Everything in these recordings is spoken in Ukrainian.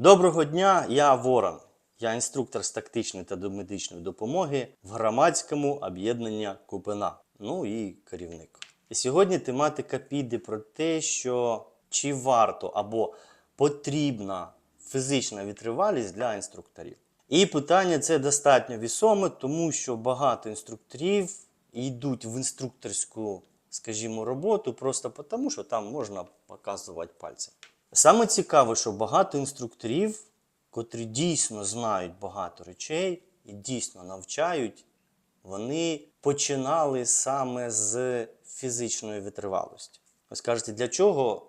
Доброго дня, я Ворон. Я інструктор з тактичної та домедичної допомоги в громадському об'єднанні Купина. Ну і керівник. І сьогодні тематика піде про те, що чи варто або потрібна фізична витривалість для інструкторів. І питання це достатньо вісоме, тому що багато інструкторів йдуть в інструкторську, скажімо, роботу просто тому, що там можна показувати пальцем. Саме цікаве, що багато інструкторів, котрі дійсно знають багато речей і дійсно навчають, вони починали саме з фізичної витривалості. Ви скажете, для чого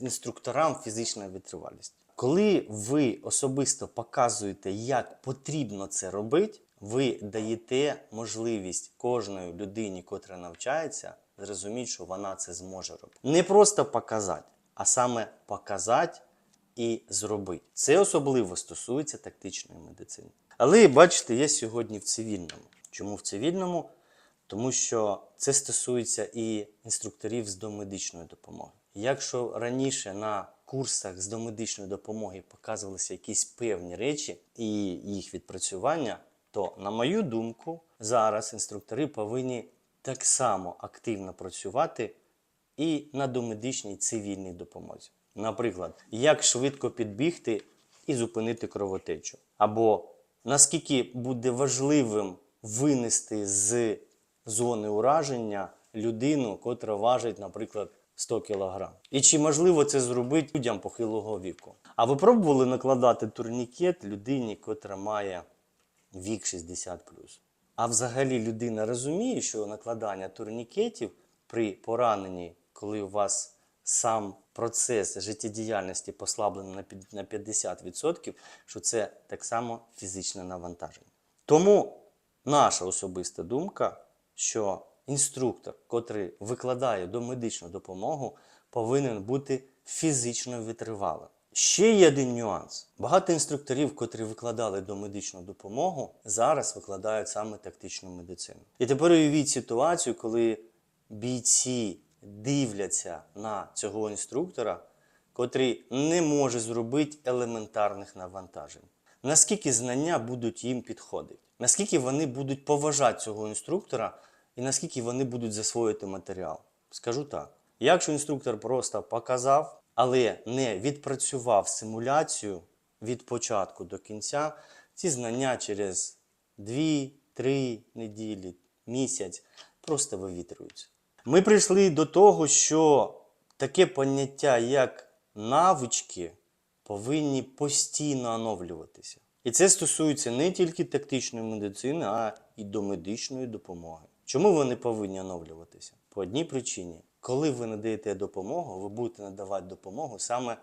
інструкторам фізична витривалість? Коли ви особисто показуєте, як потрібно це робити, ви даєте можливість кожної людині, котра навчається, зрозуміти, що вона це зможе робити. Не просто показати, а саме показати і зробити. Це особливо стосується тактичної медицини. Але бачите, я сьогодні в цивільному. Чому в цивільному? Тому що це стосується і інструкторів з домедичної допомоги. Якщо раніше на курсах з домедичної допомоги показувалися якісь певні речі і їх відпрацювання, то, на мою думку, зараз інструктори повинні так само активно працювати і на домедичній цивільній допомозі. Наприклад, як швидко підбігти і зупинити кровотечу, або наскільки буде важливим винести з зони ураження людину, котра важить, наприклад, 100 кг. І чи можливо це зробити людям похилого віку? А ви пробували накладати турнікет людині, котра має вік 60 А взагалі людина розуміє, що накладання турнікетів при пораненні, коли у вас сам процес життєдіяльності послаблений на 50%, що це так само фізичне навантаження. Тому наша особиста думка, що інструктор, котрий викладає домедичну допомогу, повинен бути фізично витривалим. Ще є один нюанс. Багато інструкторів, котрі викладали домедичну допомогу, зараз викладають саме тактичну медицину. І тепер уявіть ситуацію, коли бійці дивляться на цього інструктора, котрий не може зробити елементарних навантажень. Наскільки знання будуть їм підходити? Наскільки вони будуть поважати цього інструктора і наскільки вони будуть засвоїти матеріал? Скажу так: якщо інструктор просто показав, але не відпрацював симуляцію від початку до кінця, ці знання через 2-3 неділі, місяць просто вивітрюються. Ми прийшли до того, що таке поняття, як навички, повинні постійно оновлюватися. І це стосується не тільки тактичної медицини, а й домедичної допомоги. Чому вони повинні оновлюватися? По одній причині, коли ви надаєте допомогу, ви будете надавати допомогу саме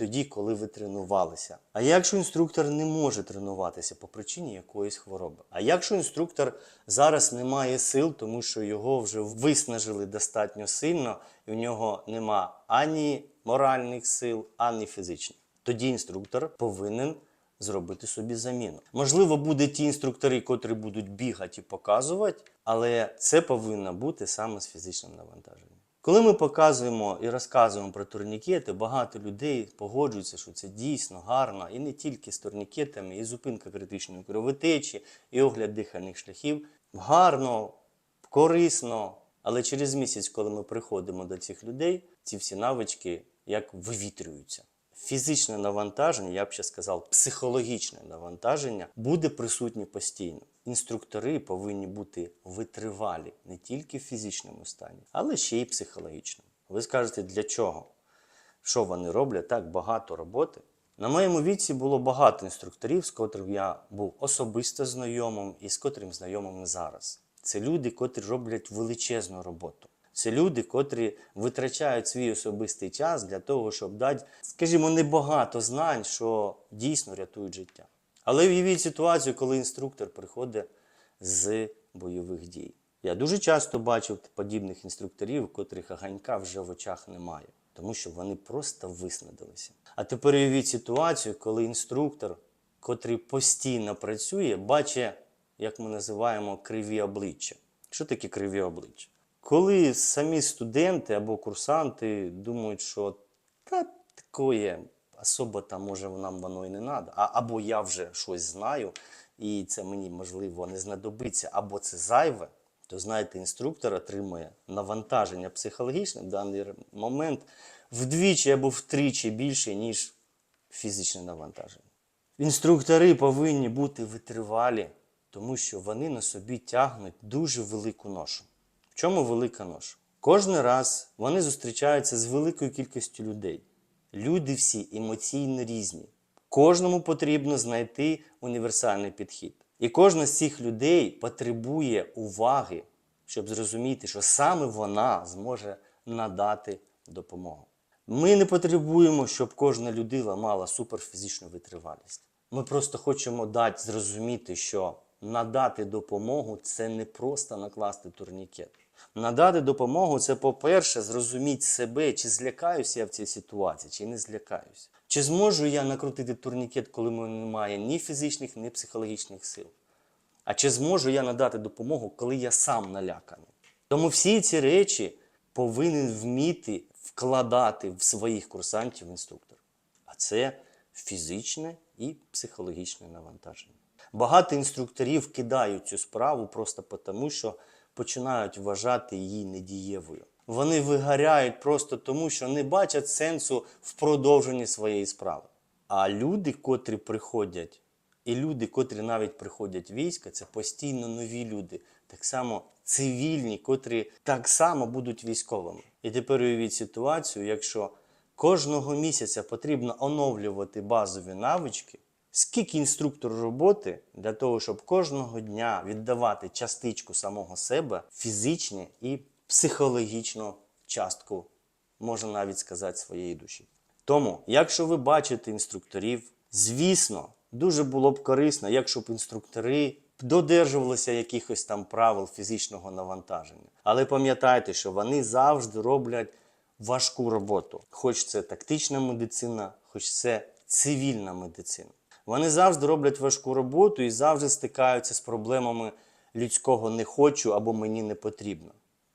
тоді, коли ви тренувалися. А якщо інструктор не може тренуватися по причині якоїсь хвороби? А якщо інструктор зараз не має сил, тому що його вже виснажили достатньо сильно, і в нього нема ані моральних сил, ані фізичних, тоді інструктор повинен зробити собі заміну. Можливо, будуть ті інструктори, котрі будуть бігати і показувати, але це повинно бути саме з фізичним навантаженням. Коли ми показуємо і розказуємо про турнікети, багато людей погоджуються, що це дійсно гарно, і не тільки з турнікетами, і зупинка критичної кровотечі, і огляд дихальних шляхів. Гарно, корисно. Але через місяць, коли ми приходимо до цих людей, ці всі навички як вивітрюються. Фізичне навантаження, я б ще сказав, психологічне навантаження буде присутнє постійно. Інструктори повинні бути витривалі не тільки в фізичному стані, але ще й психологічному. Ви скажете, для чого? Що вони роблять так багато роботи? На моєму віці було багато інструкторів, з котрим я був особисто знайомим і з котрим знайомим зараз. Це люди, котрі роблять величезну роботу. Це люди, котрі витрачають свій особистий час для того, щоб дати, скажімо, небагато знань, що дійсно рятують життя. Але уявіть ситуацію, коли інструктор приходить з бойових дій. Я дуже часто бачив подібних інструкторів, котрих аганька вже в очах немає, тому що вони просто виснадилися. А тепер уявіть ситуацію, коли інструктор, котрий постійно працює, бачить, як ми називаємо криві обличчя. Що таке криві обличчя? Коли самі студенти або курсанти думають, що та такое, особо там може нам воно і не треба. А, або я вже щось знаю, і це мені можливо не знадобиться, або це зайве, то знаєте, інструктор отримує навантаження психологічне в даний момент вдвічі або втричі більше, ніж фізичне навантаження. Інструктори повинні бути витривалі, тому що вони на собі тягнуть дуже велику ношу. В чому велика ноша? Кожен раз вони зустрічаються з великою кількістю людей. Люди всі емоційно різні. Кожному потрібно знайти універсальний підхід. І кожна з цих людей потребує уваги, щоб зрозуміти, що саме вона зможе надати допомогу. Ми не потребуємо, щоб кожна людина мала суперфізичну витривалість. Ми просто хочемо дати зрозуміти, що надати допомогу це не просто накласти турнікет. Надати допомогу це, по-перше, зрозуміти себе, чи злякаюся я в цій ситуації, чи не злякаюся. Чи зможу я накрутити турнікет, коли в мене немає ні фізичних, ні психологічних сил? А чи зможу я надати допомогу, коли я сам наляканий? Тому всі ці речі повинен вміти вкладати в своїх курсантів інструктор. А це фізичне і психологічне навантаження. Багато інструкторів кидають цю справу просто тому, що починають вважати її недієвою. Вони вигоряють просто тому, що не бачать сенсу в продовженні своєї справи. А люди, котрі приходять, і люди, котрі навіть приходять в військо, це постійно нові люди, так само цивільні, котрі так само будуть військовими. І тепер уявіть ситуацію, якщо кожного місяця потрібно оновлювати базові навички, скільки інструктор роботи для того, щоб кожного дня віддавати частичку самого себе, фізичну і психологічну частку, можна навіть сказати, своєї душі. Тому, якщо ви бачите інструкторів, звісно, дуже було б корисно, якщо б інструктори додержувалися якихось там правил фізичного навантаження. Але пам'ятайте, що вони завжди роблять важку роботу, хоч це тактична медицина, хоч це цивільна медицина. Вони завжди роблять важку роботу і завжди стикаються з проблемами людського не хочу або мені не потрібно.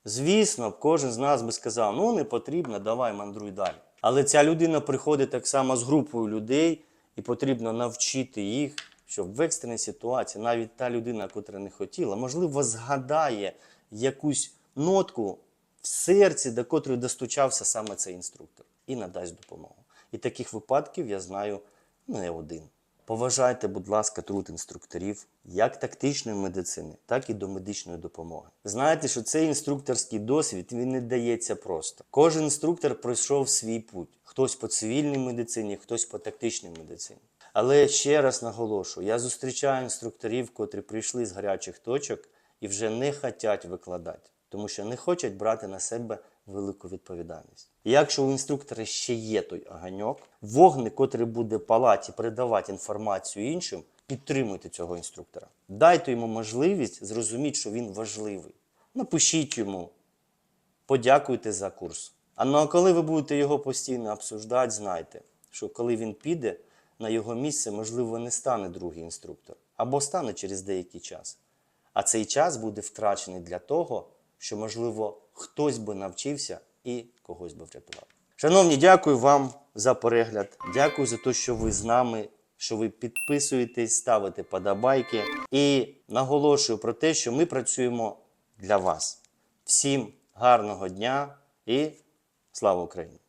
Звісно, кожен з нас би сказав, ну не потрібно, давай мандруй далі. Але ця людина приходить так само з групою людей, і потрібно навчити їх, щоб в екстреній ситуації навіть та людина, котра не хотіла, можливо, згадає якусь нотку в серці, до котрої достучався саме цей інструктор, і надасть допомогу. І таких випадків я знаю не один. Поважайте, будь ласка, труд інструкторів як тактичної медицини, так і до медичної допомоги. Знайте, що цей інструкторський досвід він не дається просто. Кожен інструктор пройшов свій путь: хтось по цивільній медицині, хтось по тактичній медицині. Але ще раз наголошую: я зустрічаю інструкторів, котрі прийшли з гарячих точок і вже не хочуть викладати, тому що не хочуть брати на себе велику відповідальність. Якщо у інструктора ще є той оганьок, вогник, котрий буде палати і передавати інформацію іншим, підтримуйте цього інструктора. Дайте йому можливість зрозуміти, що він важливий. Напишіть йому, подякуйте за курс. А ну а коли ви будете його постійно обсуждати, знайте, що коли він піде, на його місце, можливо, не стане другий інструктор, або стане через деякий час. А цей час буде втрачений для того, що, можливо, хтось би навчився і когось би врятував. Шановні, дякую вам за перегляд. Дякую за те, що ви з нами, що ви підписуєтесь, ставите подобайки. І наголошую про те, що ми працюємо для вас. Всім гарного дня і слава Україні!